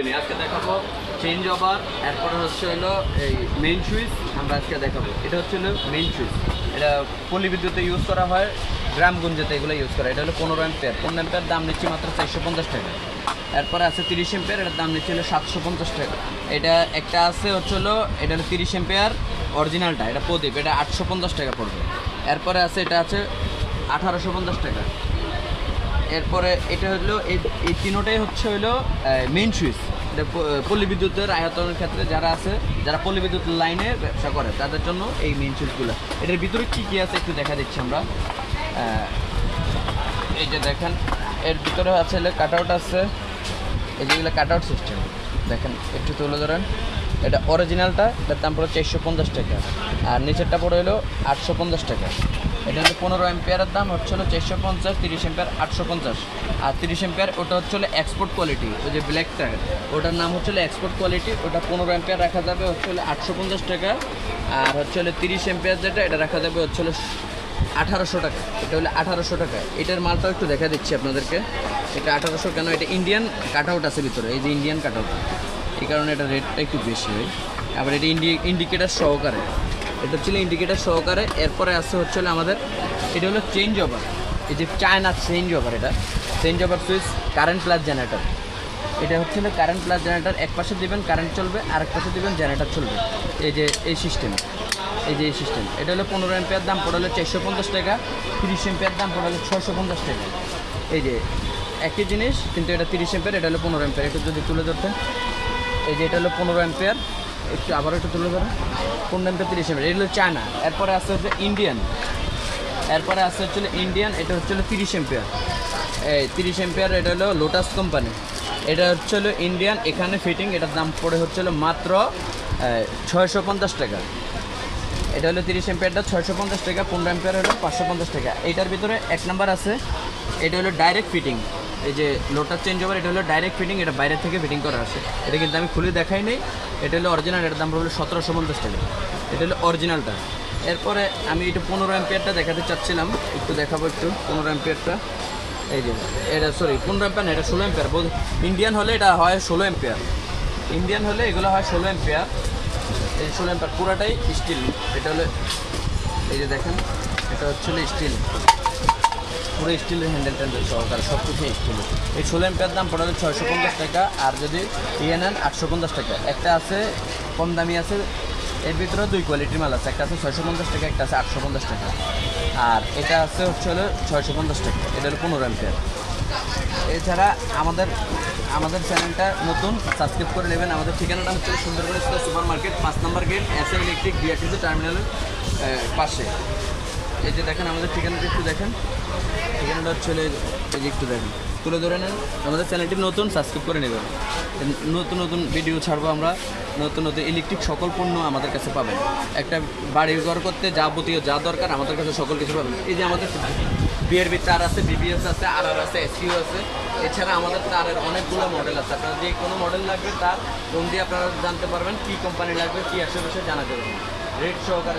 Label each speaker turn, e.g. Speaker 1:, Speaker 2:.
Speaker 1: Video আজকে দেখাবো। Change over এরপরে হচ্ছে হলো এই মেইন সুইচ আমরা আজকে দেখাবো। এটা হচ্ছে হলো মেইন সুইচ এটা পল্লী বিদ্যুতে ইউজ করা হয় গ্রামগঞ্জেতে এগুলো ইউজ করা এটা হলো পনেরো এম্পেয়ার পনেরো এম্পেয়ার দাম নিচ্ছি মাত্র চারশো পঞ্চাশ টাকা। এরপরে আছে তিরিশ এম্পেয়ার এটার দাম নিচ্ছে হলো সাতশো পঞ্চাশ টাকা। এটা একটা আছে হচ্ছে হলো, এটা হলো তিরিশ এম্পেয়ার অরিজিনালটা এটা প্রদীপ, এটা আটশো পঞ্চাশ টাকা পড়বে। এরপরে আছে, এটা আছে আঠারোশো পঞ্চাশ টাকা। এরপরে এটা হলো, এই তিনোটাই হচ্ছে হলো মেইন সুইচ এটা পল্লী বিদ্যুতের আয়তনের ক্ষেত্রে যারা আছে, যারা পল্লী বিদ্যুৎ লাইনে ব্যবসা করে, তাদের জন্য এই মেইন সুইচগুলো এটার ভিতরে কী কী আছে একটু দেখা দিচ্ছি আমরা। এই যে দেখেন, এর ভিতরে আছে কাট আউট আছে, এই যেগুলো কাট আউট সিস্টেম দেখেন, একটু তুলে ধরেন। এটা অরিজিনালটা এটার দাম পড়ে চারশো পঞ্চাশ টাকা, আর নিচেরটা পড়ে হলো আটশো পঞ্চাশ টাকা। এটা হচ্ছে পনেরো এম্পিয়ারের দাম, হচ্ছে হলো চারশো পঞ্চাশ, তিরিশ এম্পিয়ার আটশো পঞ্চাশ। আর তিরিশ এম্পিয়ার ওটা হচ্ছে হলো এক্সপোর্ট কোয়ালিটি ওই যে ব্ল্যাক ব্ল্যাকটা ওটার নাম হচ্ছে হলো এক্সপোর্ট কোয়ালিটি ওটা পনেরো এম্পিয়ার রাখা যাবে হচ্ছে হলো আটশো পঞ্চাশ টাকা, আর হচ্ছে হলো তিরিশ এম্পিয়ার যেটা, এটা রাখা যাবে হচ্ছে হলো আঠারোশো টাকা। এটা হলো আঠারোশো টাকা। এটার মালটাও একটু দেখা দিচ্ছি আপনাদেরকে। এটা আঠারোশো কেন? এটা ইন্ডিয়ান কাট আউট আছে ভিতরে, এই যে ইন্ডিয়ান কাট আউট এই কারণে এটা রেটটা একটু বেশি হয়। আবার এটা ইন্ডি ইন্ডিকেটার সহকারে। এটা ছিল ইন্ডিকেটার সহকারে। এরপরে আসছে হচ্ছে আমাদের, এটা হলো চেঞ্জ ওভার এই যে চায়না চেঞ্জ ওভার এটা। Change over switch current plus generator এটা হচ্ছে কারেন্ট প্লাস জেনারেটর এক পাশে দিবেন কারেন্ট চলবে আর এক পাশে দিবেন জেনারেটর চলবে। এই যে এই সিস্টেম এই যে এই সিস্টেম এটা হলো পনেরো এম্পিয়ার দাম, পড়ে হলো চারশো পঞ্চাশ টাকা। তিরিশ এম্পিয়ার দাম, পড়ে হলো ছশো পঞ্চাশ টাকা। এই যে একই জিনিস, কিন্তু এটা তিরিশ এম্পিয়ার এটা হলো পনেরো এম্পিয়ার একটু যদি তুলে ধরতেন। এই যে এটা হলো পনেরো এম্পিয়ার একটু আবার একটু তুলে ধরেন এম্পিয়ার তিরিশ এটা হলো চায়না। এরপরে আসছে হচ্ছে ইন্ডিয়ান। এরপরে আসছে হচ্ছে ইন্ডিয়ান, এটা হচ্ছে তিরিশ এম্পিয়ার। এই তিরিশ এম্পিয়ার, এটা হলো লোটাস কোম্পানি এটা হচ্ছে হলো ইন্ডিয়ান, এখানে ফিটিং এটার দাম পড়ে হচ্ছে মাত্র ছয়শো পঞ্চাশ টাকা। এটা হলো তিরিশ এম্পিয়ারটা, ছয়শো পঞ্চাশ টাকা, পনেরো এম্পিয়ার হলো পাঁচশো পঞ্চাশ টাকা। এটার ভিতরে এক নাম্বার আছে, এটা হলো ডাইরেক্ট ফিটিং এই যে লোটার চেঞ্জ ওভার এটা হলো ডাইরেক্ট ফিটিং এটা বাইরে থেকে ফিটিং করা আছে। এটা কিন্তু আমি খুলে দেখাই নেই। এটা হলো অরিজিনাল এটার দাম হলো সতেরোশো পঞ্চাশ টাকা। এটা হলো অরিজিনালটা এরপরে আমি এটা পনেরো এম্পিয়ারটা দেখাতে চাচ্ছিলাম। একটু দেখাবো একটু, পনেরো এম্পিয়ারটা এই যে, এটা সরি পনেরো এম্পিয়ার না, এটা ষোলো এম্পিয়ার ইন্ডিয়ান হলে এটা হয় ষোলো এম্পিয়ার ইন্ডিয়ান হলে এগুলো হয় ষোলো এম্পিয়ার এই ষোলো এম্পিয়ার পুরাটাই স্টিল এটা হলো, এই যে দেখেন, এটা হচ্ছে স্টিল পুরো স্টিলের হ্যান্ডেল ট্যান্ডেল সহকারে সব কিছুই স্টিল এই ষোলো এম্পিয়ার দাম পড়ালে ছয়শো পঞ্চাশ টাকা, আর যদি ইয়ে নেন আটশো পঞ্চাশ টাকা। একটা আছে, কম দামি আছে, এর ভিতরে দুই কোয়ালিটির মাল আছে। একটা আছে ছয়শো পঞ্চাশ টাকা, একটা আছে আটশো পঞ্চাশ টাকা। আর এটা আছে হচ্ছে হলো ছয়শো পঞ্চাশ টাকা। এটা হলো পনেরো এম্পিয়ার এছাড়া আমাদের আমাদের চ্যানেলটা নতুন সাবস্ক্রাইব করে নেবেন। আমাদের ঠিকানাটা হচ্ছে সুন্দরবন সুপার মার্কেট পাঁচ number gate S M electric BRTC টার্মিনালের পাশে। এই যে দেখেন, আমাদের ঠিকানাটা একটু দেখেন। ঠিকানাটা হচ্ছে এই যে একটু দেখেন। তুলে ধরে নেন, আমাদের চ্যানেলটি নতুন সাবস্ক্রাইব করে নেবেন। নতুন নতুন ভিডিও ছাড়বো আমরা। নতুন নতুন ইলেকট্রিক সকল পণ্য আমাদের কাছে পাবেন। একটা বাড়ি ঘর করতে যাবতীয় যা দরকার আমাদের কাছে সকল কিছু পাবেন। এই যে আমাদের বিআরবি তার আছে বিবিএস আছে আর আর আছে এসইউ আছে। এছাড়া আমাদের তারের অনেকগুলো মডেল আছে। আপনার যে কোনো মডেল লাগবে তার ফোন দিয়ে আপনারা জানতে পারবেন, কী কোম্পানি লাগবে, কী আশেপাশে জানা যাবে। রেট সহকারে